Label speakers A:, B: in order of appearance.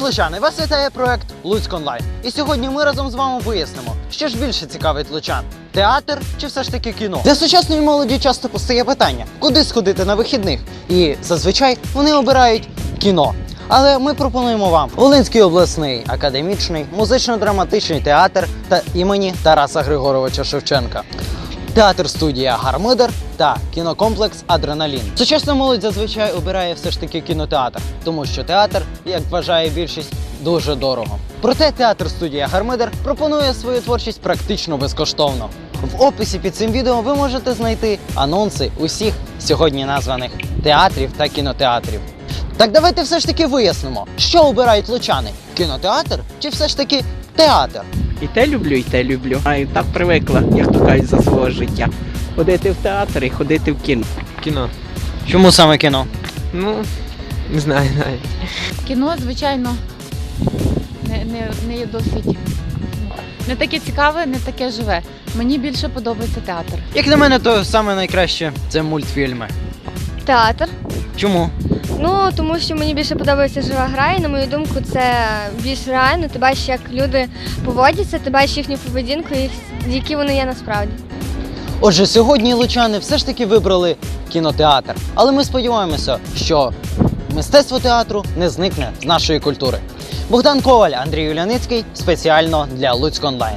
A: лучани! Вас вітає проект Луцьк Онлайн. І сьогодні ми разом з вами вияснимо, що ж більше цікавить лучан: театр чи все ж таки кіно. Для сучасної молоді часто постає питання, куди сходити на вихідних. І зазвичай вони обирають кіно. Але ми пропонуємо вам Волинський обласний академічний музично-драматичний театр та імені Тараса Григоровича Шевченка. Театр студія Гармидер та кінокомплекс Адреналін. Сучасна молодь зазвичай обирає все ж таки кінотеатр, тому що театр, як вважає більшість, дуже дорого. Проте театр студія Гармидер пропонує свою творчість практично безкоштовно. В описі під цим відео ви можете знайти анонси усіх сьогодні названих театрів та кінотеатрів. Так давайте все ж таки вияснимо, що обирають лучани: кінотеатр чи все ж таки театр.
B: І те люблю, і те люблю. А і так привикла, як то кажуть, за свого життя. Ходити в театр і ходити в кіно.
C: Кіно.
A: Чому саме кіно?
C: Ну, не знаю навіть.
D: Кіно, звичайно, не, не, не є досить. Не таке цікаве, не таке живе. Мені більше подобається театр.
A: Як на мене, то саме найкраще це мультфільми.
E: Театр.
A: Чому?
E: Ну тому що мені більше подобається жива гра, і на мою думку, це більш реально. Ти бачиш, як люди поводяться, ти бачиш їхню поведінку, які вони є насправді.
A: Отже, сьогодні лучани все ж таки вибрали кінотеатр. Але ми сподіваємося, що мистецтво театру не зникне з нашої культури. Богдан Коваль, Андрій Юляницький спеціально для Луцьк Онлайн.